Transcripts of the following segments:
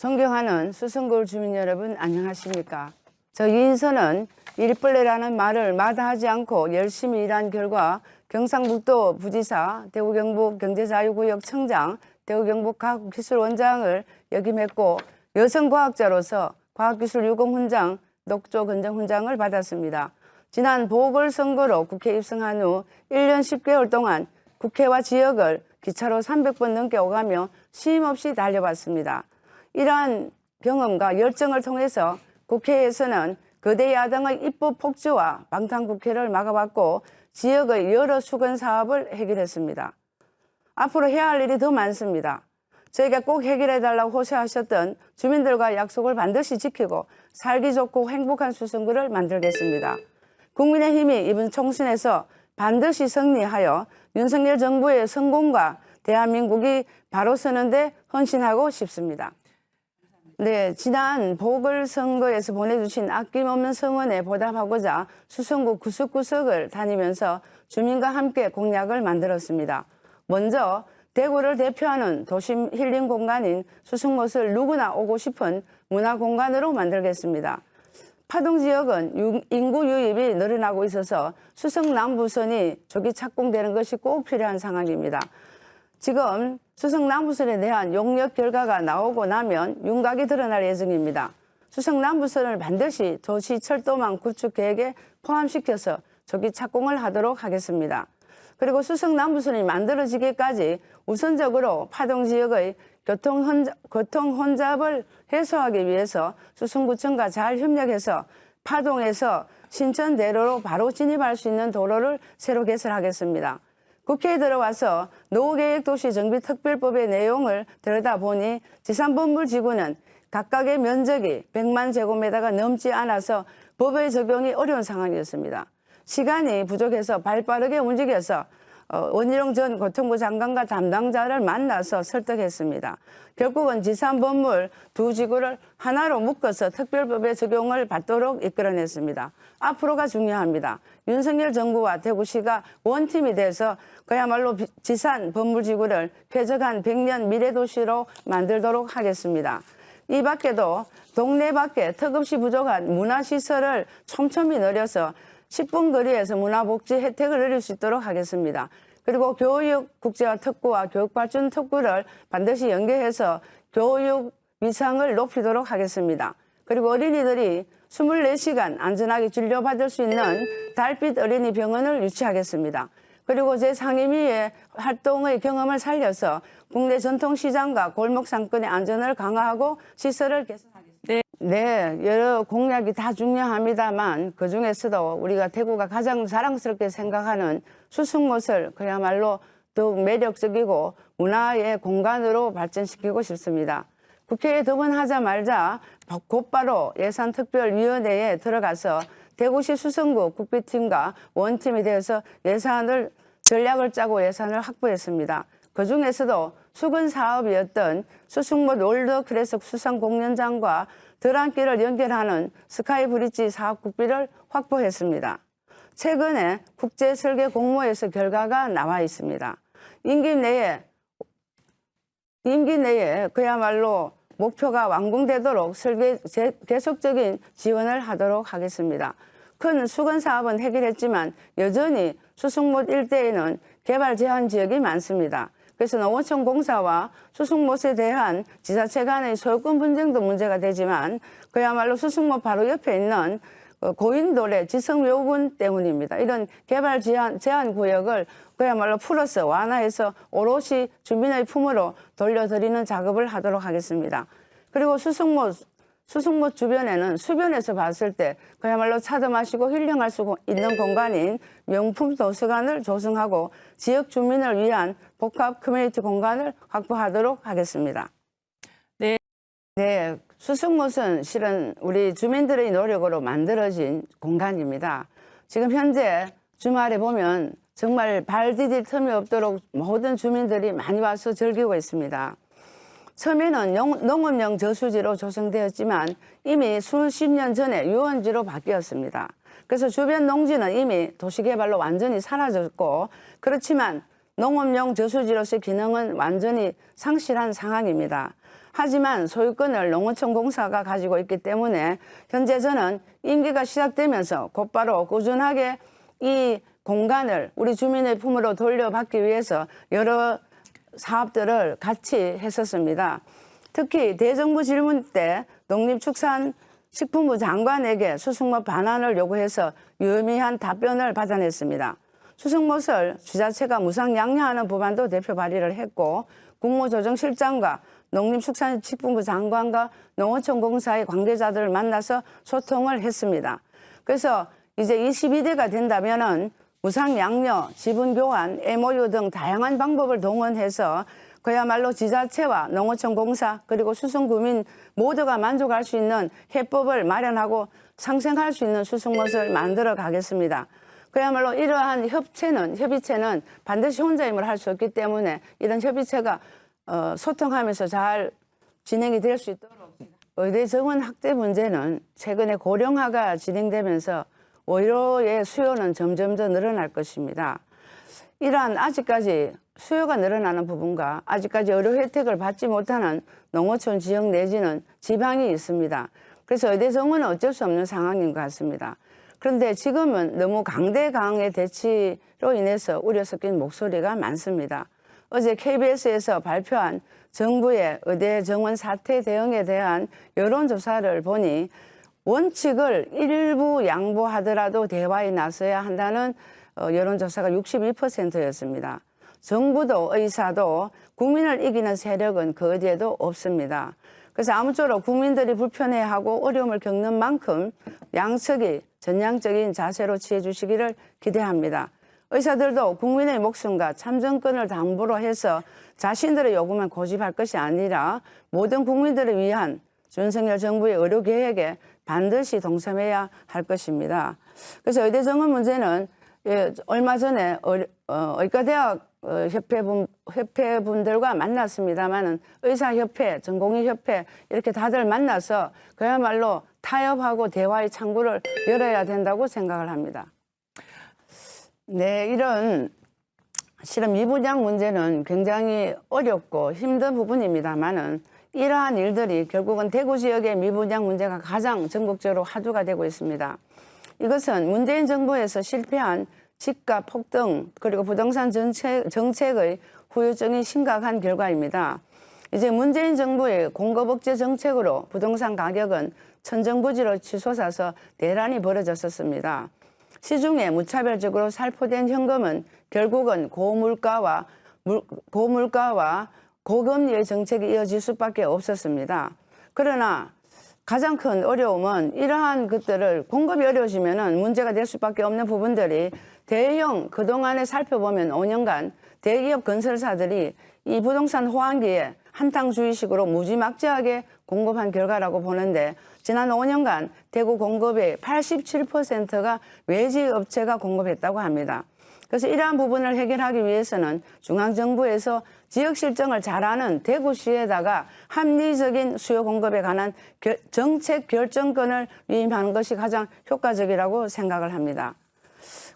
존경하는 수성골 주민 여러분 안녕하십니까? 저 이인선은 일벌레라는 말을 마다하지 않고 열심히 일한 결과 경상북도 부지사, 대구경북 경제자유구역 청장, 대구경북 과학기술원장을 역임했고 여성과학자로서 과학기술 유공훈장, 녹조건정훈장을 받았습니다. 지난 보궐선거로 국회 입성한 후 1년 10개월 동안 국회와 지역을 기차로 300번 넘게 오가며 쉼 없이 달려봤습니다. 이러한 경험과 열정을 통해서 국회에서는 거대 야당의 입법 폭주와 방탄국회를 막아봤고 지역의 여러 수건 사업을 해결했습니다. 앞으로 해야 할 일이 더 많습니다. 저희가 꼭 해결해달라고 호소하셨던 주민들과 약속을 반드시 지키고 살기 좋고 행복한 수성구를 만들겠습니다. 국민의힘이 이번 총선에서 반드시 승리하여 윤석열 정부의 성공과 대한민국이 바로 서는데 헌신하고 싶습니다. 네, 지난 보궐선거에서 보내주신 아낌없는 성원에 보답하고자 수성구 구석구석을 다니면서 주민과 함께 공약을 만들었습니다. 먼저 대구를 대표하는 도심 힐링 공간인 수성못을 누구나 오고 싶은 문화 공간으로 만들겠습니다. 파동 지역은 유- 인구 유입이 늘어나고 있어서 수성 남부선이 조기 착공되는 것이 꼭 필요한 상황입니다. 지금 수성 남부선에 대한 용역 결과가 나오고 나면 윤곽이 드러날 예정입니다. 수성 남부선을 반드시 도시 철도망 구축 계획에 포함시켜서 조기 착공을 하도록 하겠습니다. 그리고 수성 남부선이 만들어지기까지 우선적으로 파동 지역의 교통 혼잡, 교통 혼잡을 해소하기 위해서 수성구청과 잘 협력해서 파동에서 신천대로로 바로 진입할 수 있는 도로를 새로 개설하겠습니다. 국회에 들어와서 노후계획도시정비특별법의 내용을 들여다보니 지산범물 지구는 각각의 면적이 100만 제곱미터가 넘지 않아서 법의 적용이 어려운 상황이었습니다. 시간이 부족해서 발빠르게 움직여서 어, 원희룡 전 고통부 장관과 담당자를 만나서 설득했습니다. 결국은 지산범물 두 지구를 하나로 묶어서 특별법의 적용을 받도록 이끌어냈습니다. 앞으로가 중요합니다. 윤석열 정부와 대구시가 원팀이 돼서 그야말로 비- 지산 범물지구를 쾌적한 100년 미래도시로 만들도록 하겠습니다. 이 밖에도 동네 밖에 턱없이 부족한 문화시설을 촘촘히 늘려서 10분 거리에서 문화복지 혜택을 누릴 수 있도록 하겠습니다. 그리고 교육 국제화 특구와 교육 발전 특구를 반드시 연계해서 교육 위상을 높이도록 하겠습니다. 그리고 어린이들이 24시간 안전하게 진료받을 수 있는 달빛 어린이 병원을 유치하겠습니다. 그리고 제 상임위의 활동의 경험을 살려서 국내 전통시장과 골목 상권의 안전을 강화하고 시설을 개선하겠습니다. 네, 여러 공약이 다 중요합니다만 그 중에서도 우리가 대구가 가장 자랑스럽게 생각하는 수승못을 그야말로 더욱 매력적이고 문화의 공간으로 발전시키고 싶습니다. 국회에 두번 하자 말자 곧바로 예산특별위원회에 들어가서 대구시 수성구 국비팀과 원팀이 되어서 예산을 전략을 짜고 예산을 확보했습니다. 그 중에서도 수건 사업이었던 수승못 월드크래식 수상 공연장과 드랑길을 연결하는 스카이 브릿지 사업 국비를 확보했습니다. 최근에 국제 설계 공모에서 결과가 나와 있습니다. 임기 내에 임기 내에 그야말로 목표가 완공되도록 설계 제- 계속적인 지원을 하도록 하겠습니다. 큰 수건 사업은 해결했지만 여전히 수승못 일대에는 개발 제한 지역이 많습니다. 그래서 농어촌 공사와 수승못에 대한 지자체 간의 소유권 분쟁도 문제가 되지만 그야말로 수승못 바로 옆에 있는 그 고인돌의 지성묘군 때문입니다. 이런 개발 제한, 제한 구역을 그야말로 풀어서 완화해서 오롯이 주민의 품으로 돌려드리는 작업을 하도록 하겠습니다. 그리고 수승못, 수승못 주변에는 수변에서 봤을 때 그야말로 차도 마시고 힐링할 수 있는 공간인 명품 도서관을 조성하고 지역 주민을 위한 복합 커뮤니티 공간을 확보하도록 하겠습니다. 네. 네, 수승못은 실은 우리 주민들의 노력으로 만들어진 공간입니다. 지금 현재 주말에 보면 정말 발 디딜 틈이 없도록 모든 주민들이 많이 와서 즐기고 있습니다. 처음에는 영- 농업용 저수지로 조성되었지만 이미 수십 년 전에 유원지로 바뀌었습니다. 그래서 주변 농지는 이미 도시개발로 완전히 사라졌고 그렇지만 농업용 저수지로서의 기능은 완전히 상실한 상황입니다. 하지만 소유권을 농어촌 공사가 가지고 있기 때문에 현재 저는 임기가 시작되면서 곧바로 꾸준하게 이 공간을 우리 주민의 품으로 돌려받기 위해서 여러 사업들을 같이 했었습니다. 특히 대정부 질문 때 농림축산식품부 장관에게 수승모 반환을 요구해서 유의미한 답변을 받아냈습니다. 수승못을 주자체가 무상양료하는 법안도 대표 발의를 했고 국무조정실장과 농림축산식품부 장관과 농어촌 공사의 관계자들을 만나서 소통을 했습니다. 그래서 이제 22대가 된다면은 무상 양료, 지분 교환, MOU 등 다양한 방법을 동원해서 그야말로 지자체와 농어촌 공사 그리고 수승구민 모두가 만족할 수 있는 해법을 마련하고 상생할 수 있는 수승못을 만들어 가겠습니다. 그야말로 이러한 협체는 협의체는 반드시 혼자 힘을 할 수 없기 때문에 이런 협의체가 어, 소통하면서 잘 진행이 될 수 있도록 의대 정원 확대 문제는 최근에 고령화가 진행되면서 의료의 수요는 점점 더 늘어날 것입니다. 이러한 아직까지 수요가 늘어나는 부분과 아직까지 의료 혜택을 받지 못하는 농어촌 지역 내지는 지방이 있습니다. 그래서 의대 정원은 어쩔 수 없는 상황인 것 같습니다. 그런데 지금은 너무 강대강의 대치로 인해서 우려 섞인 목소리가 많습니다. 어제 KBS에서 발표한 정부의 의대 정원 사태 대응에 대한 여론조사를 보니 원칙을 일부 양보하더라도 대화에 나서야 한다는 어, 여론조사가 62%였습니다. 정부도 의사도 국민을 이기는 세력은 그 어디에도 없습니다. 그래서 아무쪼록 국민들이 불편해하고 어려움을 겪는 만큼 양측이 전향적인 자세로 취해 주시기를 기대합니다. 의사들도 국민의 목숨과 참정권을 담보로 해서 자신들의 요구만 고집할 것이 아니라 모든 국민들을 위한 윤석열 정부의 의료 계획에 반드시 동참해야 할 것입니다. 그래서 의대 정원 문제는 예, 얼마 전에 의- 어, 의과대학 어, 협회분, 협회분들과 만났습니다만은 의사협회, 전공의협회 이렇게 다들 만나서 그야말로 타협하고 대화의 창구를 열어야 된다고 생각을 합니다. 네, 이런 실은 미분양 문제는 굉장히 어렵고 힘든 부분입니다만은 이러한 일들이 결국은 대구 지역의 미분양 문제가 가장 전국적으로 화두가 되고 있습니다. 이것은 문재인 정부에서 실패한 집값 폭등 그리고 부동산 정책, 정책의 후유증이 심각한 결과입니다. 이제 문재인 정부의 공급 억제 정책으로 부동산 가격은 천정부지로 치솟아서 대란이 벌어졌었습니다. 시중에 무차별적으로 살포된 현금은 결국은 고물가와 물- 고물가와 고금리의 정책이 이어질 수밖에 없었습니다. 그러나 가장 큰 어려움은 이러한 것들을 공급이 어려워지면 문제가 될 수밖에 없는 부분들이 대형 그동안에 살펴보면 5년간 대기업 건설사들이 이 부동산 호황기에 한탕주의식으로 무지막지하게 공급한 결과라고 보는데 지난 5년간 대구 공급의 87%가 외지 업체가 공급했다고 합니다. 그래서 이러한 부분을 해결하기 위해서는 중앙정부에서 지역 실정을 잘하는 대구시에다가 합리적인 수요 공급에 관한 결- 정책 결정권을 위임하는 것이 가장 효과적이라고 생각을 합니다.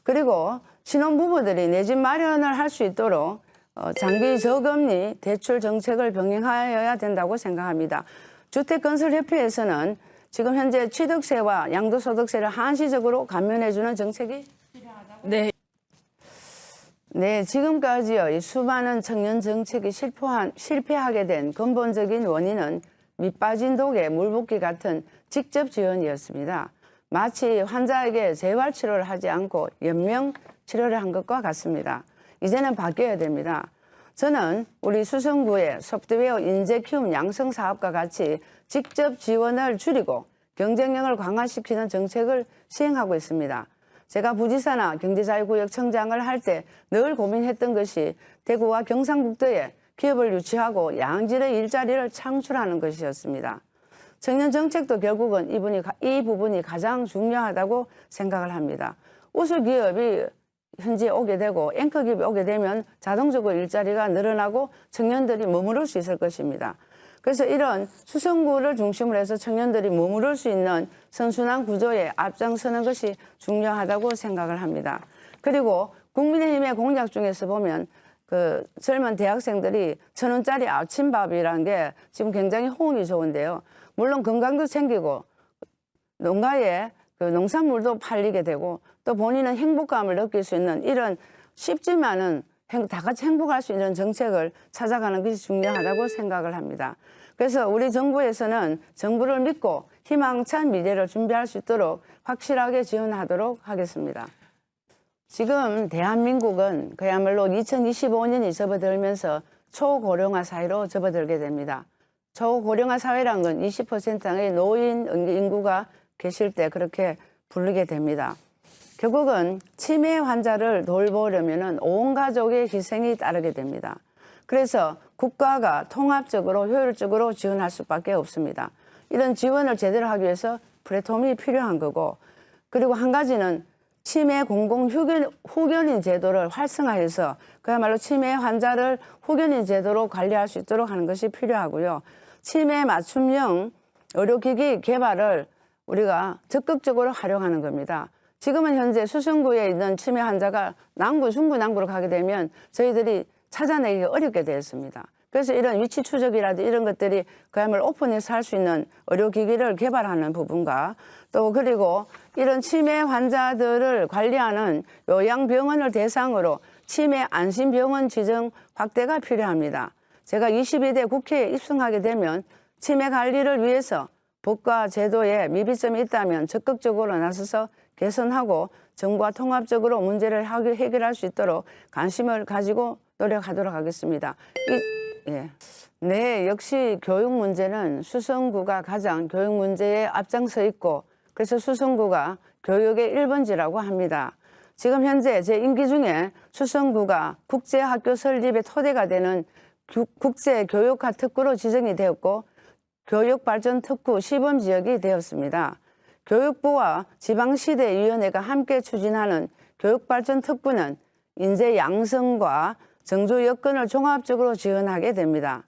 그리고 신혼부부들이 내 집 마련을 할 수 있도록 어, 장기 저금리 대출 정책을 병행하여야 된다고 생각합니다. 주택건설협회에서는 지금 현재 취득세와 양도소득세를 한시적으로 감면해주는 정책이 네, 네, 지금까지요, 이 수많은 청년 정책이 실패한, 실패하게 된 근본적인 원인은 밑빠진 독에 물붓기 같은 직접 지원이었습니다. 마치 환자에게 재활 치료를 하지 않고 연명 치료를 한 것과 같습니다. 이제는 바뀌어야 됩니다. 저는 우리 수성구의 소프트웨어 인재 키움 양성 사업과 같이 직접 지원을 줄이고 경쟁력을 강화시키는 정책을 시행하고 있습니다. 제가 부지사나 경제자유구역 청장을 할 때 늘 고민했던 것이 대구와 경상북도에 기업을 유치하고 양질의 일자리를 창출하는 것이었습니다. 청년 정책도 결국은 이분이, 가- 이 부분이 가장 중요하다고 생각을 합니다. 우수 기업이 현지에 오게 되고 앵커 기업이 오게 되면 자동적으로 일자리가 늘어나고 청년들이 머무를 수 있을 것입니다. 그래서 이런 수성구를 중심으로 해서 청년들이 머무를 수 있는 선순환 구조에 앞장서는 것이 중요하다고 생각을 합니다. 그리고 국민의힘의 공약 중에서 보면 그그 젊은 대학생들이 천 원짜리 아침밥이라는 게 지금 굉장히 호응이 좋은데요. 물론 건강도 챙기고 농가에 그 농산물도 팔리게 되고 또 본인은 행복감을 느낄 수 있는 이런 쉽지만은 행- 다 같이 행복할 수 있는 정책을 찾아가는 것이 중요하다고 생각을 합니다. 그래서 우리 정부에서는 정부를 믿고 희망찬 미래를 준비할 수 있도록 확실하게 지원하도록 하겠습니다. 지금 대한민국은 그야말로 2025년이 접어들면서 초고령화 사회로 접어들게 됩니다. 초고령화 사회란 건 20%의 노인 인구가 계실 때 그렇게 부르게 됩니다. 결국은 치매 환자를 돌보려면 온 가족의 희생이 따르게 됩니다. 그래서 국가가 통합적으로 효율적으로 지원할 수밖에 없습니다. 이런 지원을 제대로 하기 위해서 플랫폼이 필요한 거고 그리고 한 가지는 치매 공공 후견, 후견인 제도를 활성화해서 그야말로 치매 환자를 후견인 제도로 관리할 수 있도록 하는 것이 필요하고요. 치매 맞춤형 의료기기 개발을 우리가 적극적으로 활용하는 겁니다. 지금은 현재 수성구에 있는 치매 환자가 남구, 중구, 남구로 가게 되면 저희들이 찾아내기가 어렵게 되었습니다. 그래서 이런 위치 추적이라든지 이런 것들이 그야말로 오픈해서 할 수 있는 의료기기를 개발하는 부분과 또 그리고 이런 치매 환자들을 관리하는 요양병원을 대상으로 치매 안심병원 지정 확대가 필요합니다. 제가 22대 국회에 입성하게 되면 치매 관리를 위해서 법과 제도에 미비점이 있다면 적극적으로 나서서 개선하고 정부와 통합적으로 문제를 해결할 수 있도록 관심을 가지고 노력하도록 하겠습니다. 이, 예. 네, 역시 교육 문제는 수성구가 가장 교육 문제에 앞장서 있고 그래서 수성구가 교육의 1번지라고 합니다. 지금 현재 제 임기 중에 수성구가 국제학교 설립의 토대가 되는 구- 국제교육화 특구로 지정이 되었고 교육발전 특구 시범 지역이 되었습니다. 교육부와 지방시대위원회가 함께 추진하는 교육발전 특구는 인재 양성과 정조 여건을 종합적으로 지원하게 됩니다.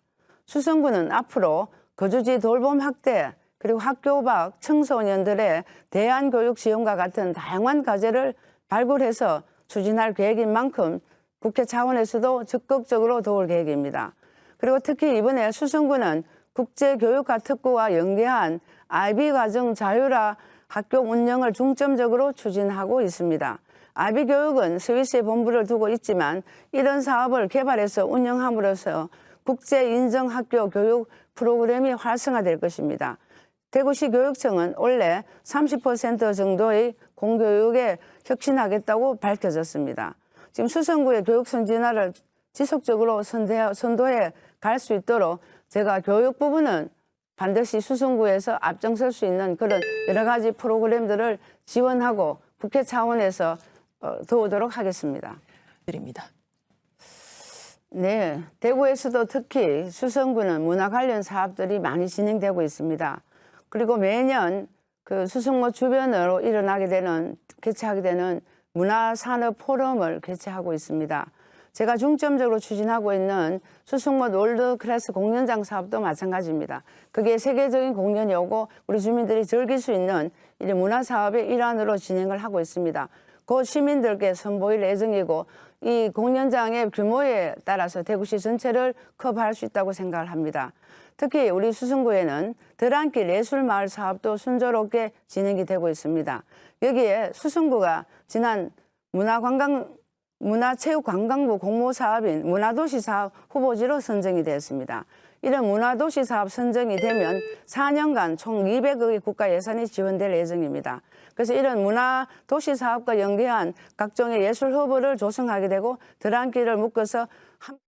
수성구는 앞으로 거주지 돌봄 확대 그리고 학교 밖 청소년들의 대안교육 지원과 같은 다양한 과제를 발굴해서 추진할 계획인 만큼 국회 차원에서도 적극적으로 도울 계획입니다. 그리고 특히 이번에 수성구는 국제교육화 특구와 연계한 IB 과정 자율화 학교 운영을 중점적으로 추진하고 있습니다. IB 교육은 스위스에 본부를 두고 있지만 이런 사업을 개발해서 운영함으로써 국제 인정 학교 교육 프로그램이 활성화될 것입니다. 대구시 교육청은 원래 30% 정도의 공교육에 혁신하겠다고 밝혀졌습니다. 지금 수성구의 교육 선진화를 지속적으로 선도해 갈 수 있도록 제가 교육 부분은 반드시 수성구에서 앞장설 수 있는 그런 여러 가지 프로그램들을 지원하고 국회 차원에서 어, 도우도록 하겠습니다. 드립니다. 네, 대구에서도 특히 수성구는 문화 관련 사업들이 많이 진행되고 있습니다. 그리고 매년 그 수성구 주변으로 일어나게 되는 개최하게 되는 문화산업 포럼을 개최하고 있습니다. 제가 중점적으로 추진하고 있는 수성구 월드 클래스 공연장 사업도 마찬가지입니다. 그게 세계적인 공연이 오고 우리 주민들이 즐길 수 있는 이 문화 사업의 일환으로 진행을 하고 있습니다. 곧 시민들께 선보일 예정이고 이 공연장의 규모에 따라서 대구시 전체를 커버할 수 있다고 생각을 합니다. 특히 우리 수성구에는 드랑길 예술마을 사업도 순조롭게 진행이 되고 있습니다. 여기에 수성구가 지난 문화관광 문화체육관광부 공모사업인 문화도시 사업 후보지로 선정이 되었습니다. 이런 문화도시 사업 선정이 되면 4년간 총 200억의 국가 예산이 지원될 예정입니다. 그래서 이런 문화도시 사업과 연계한 각종의 예술 허브를 조성하게 되고 드랑길을 묶어서 한...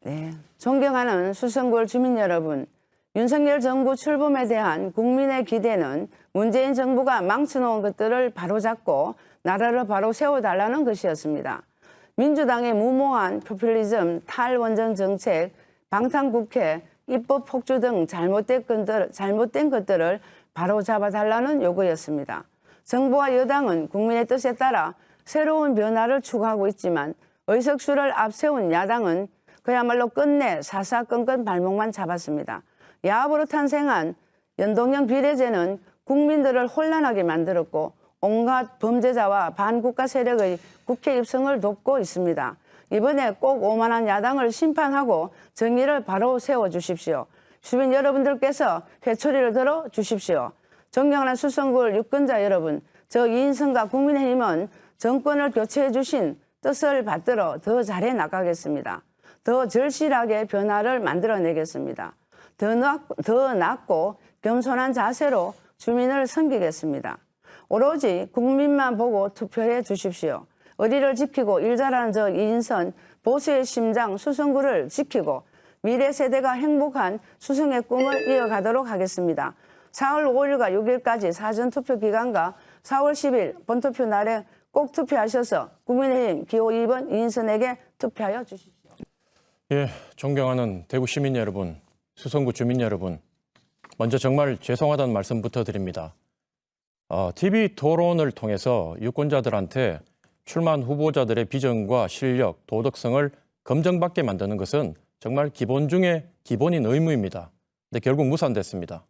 네, 존경하는 수성구 주민 여러분, 윤석열 정부 출범에 대한 국민의 기대는 문재인 정부가 망쳐놓은 것들을 바로잡고 나라를 바로 세워달라는 것이었습니다. 민주당의 무모한 포퓰리즘, 탈원전 정책, 방탄국회, 입법 폭주 등 잘못된 것들, 잘못된 것들을 바로 잡아달라는 요구였습니다. 정부와 여당은 국민의 뜻에 따라 새로운 변화를 추구하고 있지만 의석수를 앞세운 야당은 그야말로 끝내 사사건건 발목만 잡았습니다. 야합으로 탄생한 연동형 비례제는 국민들을 혼란하게 만들었고 온갖 범죄자와 반국가 세력의 국회 입성을 돕고 있습니다. 이번에 꼭 오만한 야당을 심판하고 정의를 바로 세워 주십시오. 주민 여러분들께서 회초리를 들어 주십시오. 존경하는 수성구 유권자 여러분, 저 이인성과 국민의힘은 정권을 교체해 주신 뜻을 받들어 더 잘해 나가겠습니다. 더 절실하게 변화를 만들어내겠습니다. 더, 낫, 더 낫고 겸손한 자세로 주민을 섬기겠습니다. 오로지 국민만 보고 투표해 주십시오. 의리를 지키고 일 잘하는 저 이인선 보수의 심장 수성구를 지키고 미래 세대가 행복한 수성의 꿈을 이어가도록 하겠습니다. 4월 5일과 6일까지 사전투표 기간과 4월 10일 본투표 날에 꼭 투표하셔서 국민의힘 기호 2번 이인선에게 투표하여 주십시오. 예, 존경하는 대구 시민 여러분, 수성구 주민 여러분, 먼저 정말 죄송하다는 말씀부터 드립니다. 어, TV 토론을 통해서 유권자들한테 출마한 후보자들의 비전과 실력, 도덕성을 검증받게 만드는 것은 정말 기본 중에 기본인 의무입니다. 근데 결국 무산됐습니다.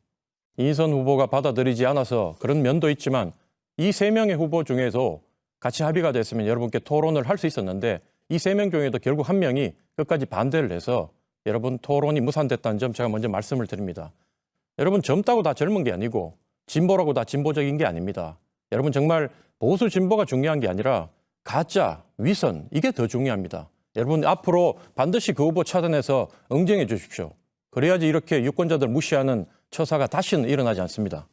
이인선 후보가 받아들이지 않아서 그런 면도 있지만 이 세 명의 후보 중에도 같이 합의가 됐으면 여러분께 토론을 할 수 있었는데 이 세 명 중에도 결국 한 명이 끝까지 반대를 해서 여러분 토론이 무산됐다는 점 제가 먼저 말씀을 드립니다. 여러분 젊다고 다 젊은 게 아니고 진보라고 다 진보적인 게 아닙니다. 여러분 정말 보수 진보가 중요한 게 아니라 가짜, 위선 이게 더 중요합니다. 여러분 앞으로 반드시 그 후보 찾아내서 응징해 주십시오. 그래야지 이렇게 유권자들 무시하는 처사가 다시는 일어나지 않습니다.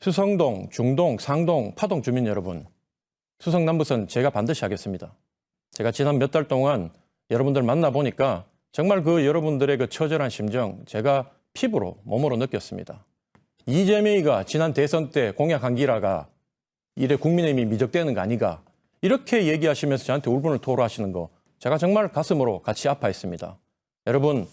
수성동, 중동, 상동, 파동 주민 여러분, 수성 남부선 제가 반드시 하겠습니다. 제가 지난 몇 달 동안 여러분들 만나 보니까 정말 그 여러분들의 그 처절한 심정 제가 피부로 몸으로 느꼈습니다. 이재명이가 지난 대선 때 공약한 기라가 이래 국민의힘이 미적되는 거 아니가 이렇게 얘기하시면서 저한테 울분을 토로하시는 거 제가 정말 가슴으로 같이 아파했습니다. 여러분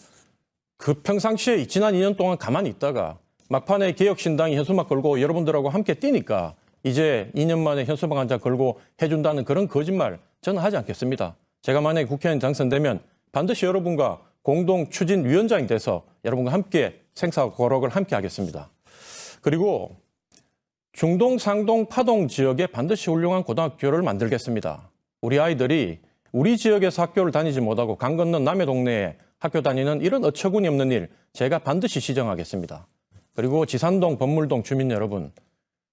그 평상시에 지난 2년 동안 가만히 있다가 막판에 개혁신당이 현수막 걸고 여러분들하고 함께 뛰니까 이제 2년 만에 현수막 한 장 걸고 해준다는 그런 거짓말 저는 하지 않겠습니다. 제가 만약에 국회의원 당선되면 반드시 여러분과 공동 추진 위원장이 돼서 여러분과 함께 생사 거록을 함께 하겠습니다. 그리고 중동, 상동, 파동 지역에 반드시 훌륭한 고등학교를 만들겠습니다. 우리 아이들이 우리 지역에서 학교를 다니지 못하고 강 건넌 남의 동네에 학교 다니는 이런 어처구니 없는 일 제가 반드시 시정하겠습니다. 그리고 지산동, 법물동 주민 여러분,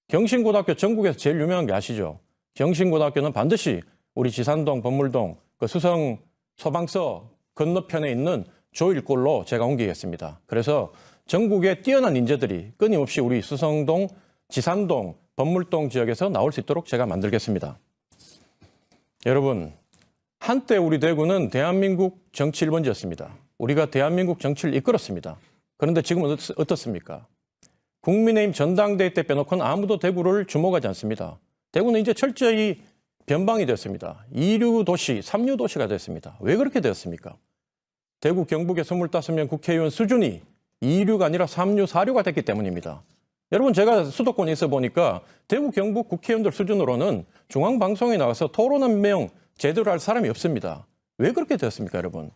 경신고등학교 전국에서 제일 유명한 게 아시죠? 경신고등학교는 반드시 우리 지산동, 법물동, 그 수성 소방서 건너편에 있는 조일골로 제가 옮기겠습니다. 그래서 전국의 뛰어난 인재들이 끊임없이 우리 수성동, 지산동, 법물동 지역에서 나올 수 있도록 제가 만들겠습니다. 여러분, 한때 우리 대구는 대한민국 정치 1번지였습니다. 우리가 대한민국 정치를 이끌었습니다. 그런데 지금은 어떻- 어떻습니까? 국민의힘 전당대회 때 빼놓고는 아무도 대구를 주목하지 않습니다. 대구는 이제 철저히 변방이 됐습니다. 2류 도시, 3류 도시가 됐습니다. 왜 그렇게 되었습니까? 대구 경북의 25명 국회의원 수준이 2류가 아니라 3류, 4류가 됐기 때문입니다. 여러분 제가 수도권에 있어 보니까 대구 경북 국회의원들 수준으로는 중앙방송에 나가서 토론 한 명 제대로 할 사람이 없습니다. 왜 그렇게 되었습니까, 여러분?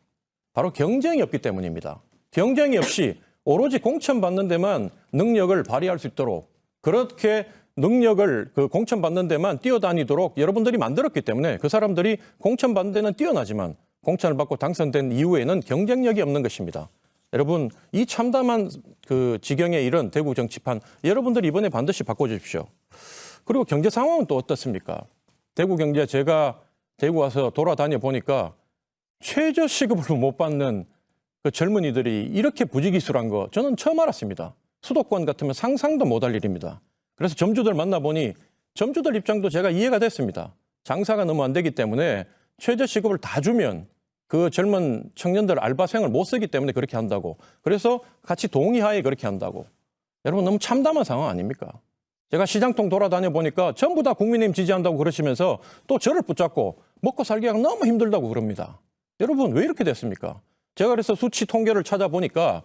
바로 경쟁이 없기 때문입니다. 경쟁이 없이 오로지 공천받는 데만 능력을 발휘할 수 있도록 그렇게 능력을 그 공천받는 데만 뛰어다니도록 여러분들이 만들었기 때문에 그 사람들이 공천받는 데는 뛰어나지만 공천을 받고 당선된 이후에는 경쟁력이 없는 것입니다. 여러분 이 참담한 그 지경에 이른 대구 정치판 여러분들 이번에 반드시 바꿔주십시오. 그리고 경제 상황은 또 어떻습니까? 대구 경제 제가 대구 와서 돌아다녀 보니까 최저 시급을 못 받는 그 젊은이들이 이렇게 부지기수란 거 저는 처음 알았습니다. 수도권 같으면 상상도 못할 일입니다. 그래서 점주들 만나보니 점주들 입장도 제가 이해가 됐습니다. 장사가 너무 안 되기 때문에 최저 시급을 다 주면 그 젊은 청년들 알바생을 못 쓰기 때문에 그렇게 한다고. 그래서 같이 동의하에 그렇게 한다고. 여러분 너무 참담한 상황 아닙니까? 제가 시장통 돌아다녀 보니까 전부 다 국민의힘 지지한다고 그러시면서 또 저를 붙잡고 먹고 살기가 너무 힘들다고 그럽니다. 여러분 왜 이렇게 됐습니까? 제가 그래서 수치 통계를 찾아보니까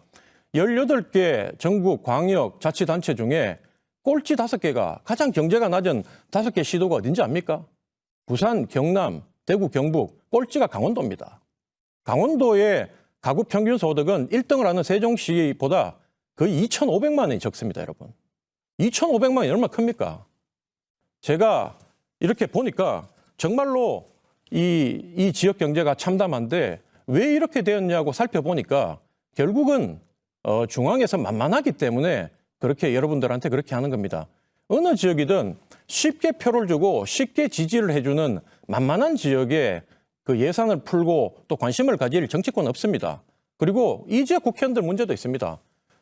18개 전국 광역 자치단체 중에 꼴찌 5개가 가장 경제가 낮은 5개 시도가 어딘지 압니까? 부산, 경남, 대구, 경북, 꼴찌가 강원도입니다. 강원도의 가구 평균 소득은 1등을 하는 세종시보다 거의 2,500만 원이 적습니다, 여러분. 2,500만 원이 얼마나 큽니까? 제가 이렇게 보니까 정말로 이, 이 지역 경제가 참담한데 왜 이렇게 되었냐고 살펴보니까 결국은 어, 중앙에서 만만하기 때문에 그렇게 여러분들한테 그렇게 하는 겁니다. 어느 지역이든 쉽게 표를 주고 쉽게 지지를 해주는 만만한 지역에 그 예산을 풀고 또 관심을 가질 정치권 없습니다. 그리고 이 지역 국회의원들 문제도 있습니다.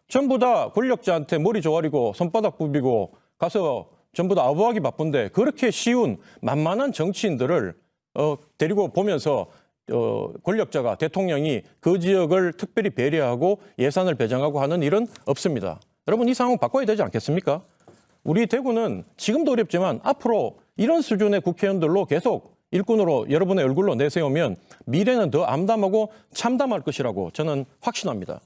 전부 다 권력자한테 머리 조아리고 손바닥 부비고 가서 전부 다 아부하기 바쁜데 그렇게 쉬운 만만한 정치인들을 어, 데리고 보면서 어, 권력자가 대통령이 그 지역을 특별히 배려하고 예산을 배정하고 하는 일은 없습니다. 여러분 이 상황 바꿔야 되지 않겠습니까? 우리 대구는 지금도 어렵지만 앞으로 이런 수준의 국회의원들로 계속 일꾼으로 여러분의 얼굴로 내세우면 미래는 더 암담하고 참담할 것이라고 저는 확신합니다.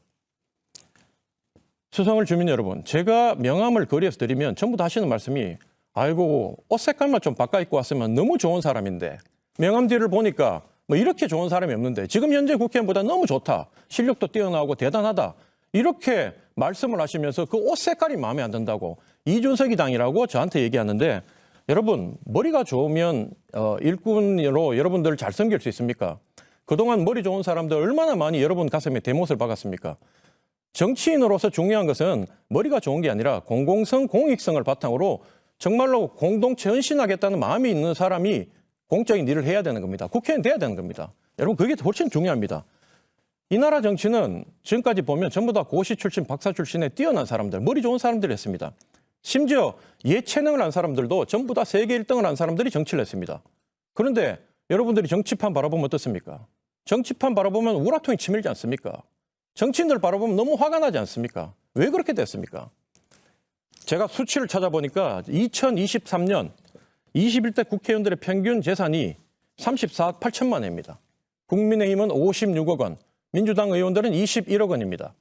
수성을 주민 여러분, 제가 명함을 거리에서 드리면 전부 다 하시는 말씀이 아이고 옷 색깔만 좀 바꿔 입고 왔으면 너무 좋은 사람인데 명함 뒤를 보니까 뭐 이렇게 좋은 사람이 없는데 지금 현재 국회의원보다 너무 좋다. 실력도 뛰어나고 대단하다. 이렇게 말씀을 하시면서 그 옷 색깔이 마음에 안 든다고 이준석이 당이라고 저한테 얘기하는데 여러분 머리가 좋으면 어, 일꾼으로 여러분들을 잘 섬길 수 있습니까? 그동안 머리 좋은 사람들 얼마나 많이 여러분 가슴에 대못을 박았습니까? 정치인으로서 중요한 것은 머리가 좋은 게 아니라 공공성, 공익성을 바탕으로 정말로 공동체 헌신하겠다는 마음이 있는 사람이 공적인 일을 해야 되는 겁니다. 국회의원 돼야 되는 겁니다. 여러분 그게 훨씬 중요합니다. 이 나라 정치는 지금까지 보면 전부 다 고시 출신, 박사 출신의 뛰어난 사람들, 머리 좋은 사람들이 했습니다. 심지어 예체능을 한 사람들도 전부 다 세계 1등을 한 사람들이 정치를 했습니다. 그런데 여러분들이 정치판 바라보면 어떻습니까? 정치판 바라보면 우라통이 치밀지 않습니까? 정치인들 바라보면 너무 화가 나지 않습니까? 왜 그렇게 됐습니까? 제가 수치를 찾아보니까 2023년 21대 국회의원들의 평균 재산이 34억 8천만 원입니다. 국민의힘은 56억 원, 민주당 의원들은 21억 원입니다.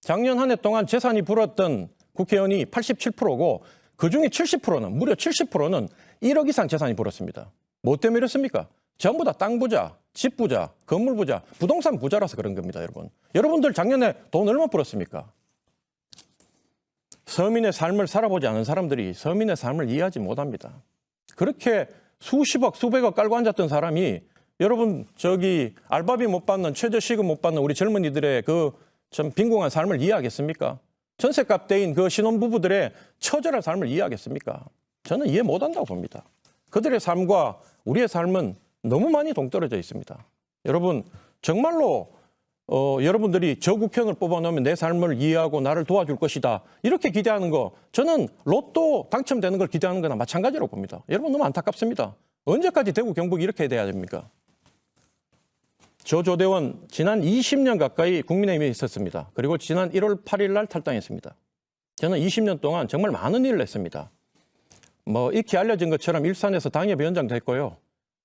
작년 한 해 동안 재산이 불었던 국회의원이 87%고 그중에 70%는 무려 70%는 1억 이상 재산이 불었습니다. 뭐 때문에 이렇습니까? 전부 다 땅 부자, 집 부자, 건물 부자, 부동산 부자라서 그런 겁니다, 여러분. 여러분들 작년에 돈 얼마 벌었습니까? 서민의 삶을 살아보지 않은 사람들이 서민의 삶을 이해하지 못합니다. 그렇게 수십억, 수백억 깔고 앉았던 사람이 여러분 저기 알바비 못 받는 최저시급 못 받는 우리 젊은이들의 그좀 빈궁한 삶을 이해하겠습니까? 전세값 대인 그 신혼부부들의 처절한 삶을 이해하겠습니까? 저는 이해 못한다고 봅니다. 그들의 삶과 우리의 삶은 너무 많이 동떨어져 있습니다. 여러분 정말로 어, 여러분들이 저 국회의원을 뽑아놓으면 내 삶을 이해하고 나를 도와줄 것이다. 이렇게 기대하는 거 저는 로또 당첨되는 걸 기대하는 거나 마찬가지로 봅니다. 여러분 너무 안타깝습니다. 언제까지 대구 경북이 이렇게 돼야 됩니까? 저 조대원 지난 20년 가까이 국민의힘에 있었습니다. 그리고 지난 1월 8일 날 탈당했습니다. 저는 20년 동안 정말 많은 일을 했습니다. 뭐 익히 알려진 것처럼 일산에서 당협위원장 됐고요.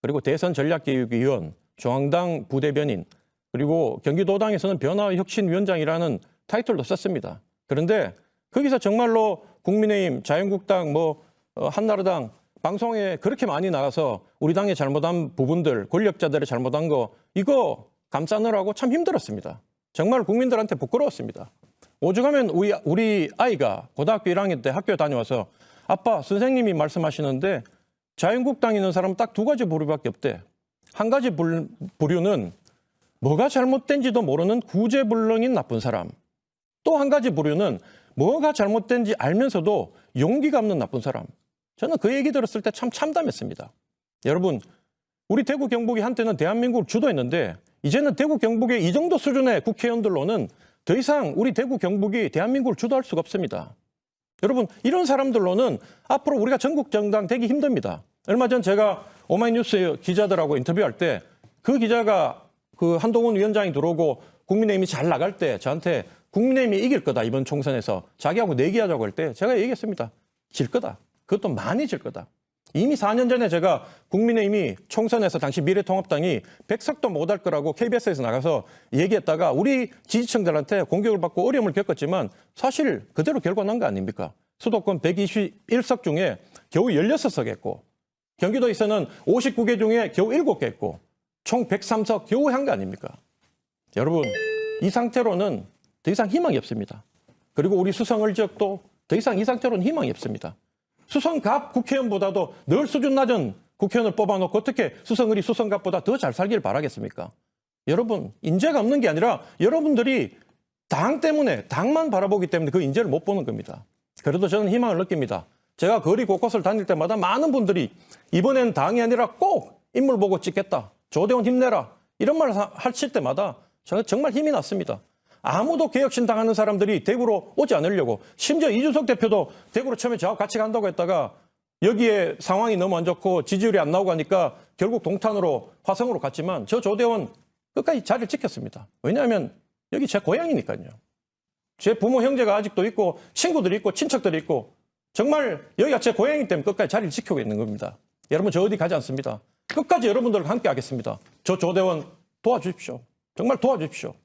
그리고 대선 전략기획위원, 중앙당 부대변인, 그리고 경기도당에서는 변화혁신위원장이라는 타이틀도 썼습니다. 그런데 거기서 정말로 국민의힘, 자유한국당, 뭐 어, 한나라당 방송에 그렇게 많이 나가서 우리 당의 잘못한 부분들, 권력자들의 잘못한 거 이거 감싸느라고 참 힘들었습니다. 정말 국민들한테 부끄러웠습니다. 오죽하면 우리, 우리 아이가 고등학교 1학년 때 학교에 다녀와서 아빠 선생님이 말씀하시는데 자유한국당에 있는 사람은 딱두 가지 부류밖에 없대. 한 가지 불- 부류는 뭐가 잘못된지도 모르는 구제불능인 나쁜 사람. 또 한 가지 부류는 뭐가 잘못된지 알면서도 용기가 없는 나쁜 사람. 저는 그 얘기 들었을 때 참 참담했습니다. 여러분, 우리 대구 경북이 한때는 대한민국을 주도했는데 이제는 대구 경북의 이 정도 수준의 국회의원들로는 더 이상 우리 대구 경북이 대한민국을 주도할 수가 없습니다. 여러분, 이런 사람들로는 앞으로 우리가 전국 정당 되기 힘듭니다. 얼마 전 제가 오마이뉴스 기자들하고 인터뷰할 때 그 기자가 그 한동훈 위원장이 들어오고 국민의힘이 잘 나갈 때 저한테 국민의힘이 이길 거다 이번 총선에서 자기하고 내기하자고 할 때 제가 얘기했습니다. 질 거다. 그것도 많이 질 거다. 이미 4년 전에 제가 국민의힘이 총선에서 당시 미래통합당이 백석도 못할 거라고 KBS에서 나가서 얘기했다가 우리 지지층들한테 공격을 받고 어려움을 겪었지만 사실 그대로 결과 난 거 아닙니까? 수도권 121석 중에 겨우 16석 했고 경기도에서는 59개 중에 겨우 7개 했고 총 103석 겨우 한 거 아닙니까? 여러분 이 상태로는 더 이상 희망이 없습니다. 그리고 우리 수성을 지역도 더 이상 이 상태로는 희망이 없습니다. 수성갑 국회의원보다도 늘 수준 낮은 국회의원을 뽑아놓고 어떻게 수성을이 수성갑보다 더 잘 살기를 바라겠습니까? 여러분 인재가 없는 게 아니라 여러분들이 당 때문에 당만 바라보기 때문에 그 인재를 못 보는 겁니다. 그래도 저는 희망을 느낍니다. 제가 거리 곳곳을 다닐 때마다 많은 분들이 이번엔 당이 아니라 꼭 인물 보고 찍겠다. 조대원 힘내라. 이런 말 하- 하실 때마다 저는 정말 힘이 났습니다. 아무도 개혁신당 하는 사람들이 대구로 오지 않으려고 심지어 이준석 대표도 대구로 처음에 저하고 같이 간다고 했다가 여기에 상황이 너무 안 좋고 지지율이 안 나오고 하니까 결국 동탄으로 화성으로 갔지만 저 조대원 끝까지 자리를 지켰습니다. 왜냐하면 여기 제 고향이니까요. 제 부모 형제가 아직도 있고 친구들이 있고 친척들이 있고 정말 여기가 제 고향이기 때문에 끝까지 자리를 지키고 있는 겁니다. 여러분 저 어디 가지 않습니다. 끝까지 여러분들과 함께 하겠습니다. 저 조대원 도와주십시오. 정말 도와주십시오.